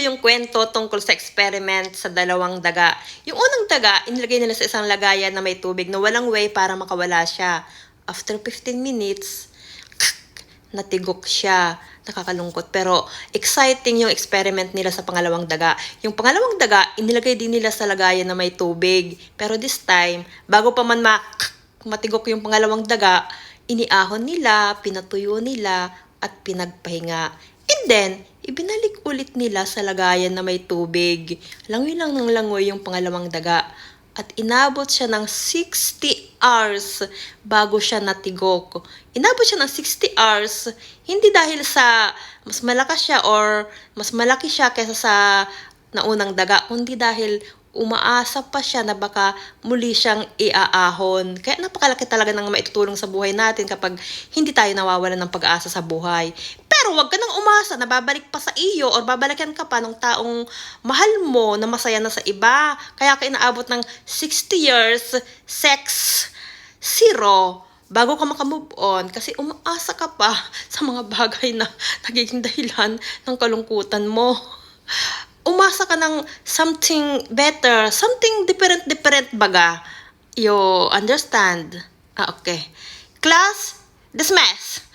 ko yung kwento tungkol sa experiment sa dalawang daga. Yung unang daga, inilagay nila sa isang lagayan na may tubig na walang way para makawala siya. After 15 minutes, natigok siya. Nakakalungkot. Pero exciting yung experiment nila sa pangalawang daga. Yung pangalawang daga, inilagay din nila sa lagayan na may tubig. Pero this time, bago pa man ma matigok yung pangalawang daga, iniahon nila, pinatuyo nila, at pinagpahinga. And then, ibinalik ulit nila sa lagayan na may tubig. Langoy lang ng langoy yung pangalawang daga. At inabot siya ng 60 hours bago siya natigok. Inabot siya ng 60 hours, hindi dahil sa mas malakas siya or mas malaki siya kaysa sa naunang daga, kundi dahil umaasa pa siya na baka muli siyang iaahon. Kaya napakalaki talaga ng maitutulong sa buhay natin kapag hindi tayo nawawalan ng pag-asa sa buhay. Pero wag ka nang umasa na babalik pa sa iyo or babalikan ka pa ng taong mahal mo na masaya na sa iba. Kaya ka inaabot ng 60 years, sex, zero, bago ka makamove on kasi umaasa ka pa sa mga bagay na nagiging dahilan ng kalungkutan mo ng something better, something different, different baga. You understand? Ah, okay. Class, dismiss.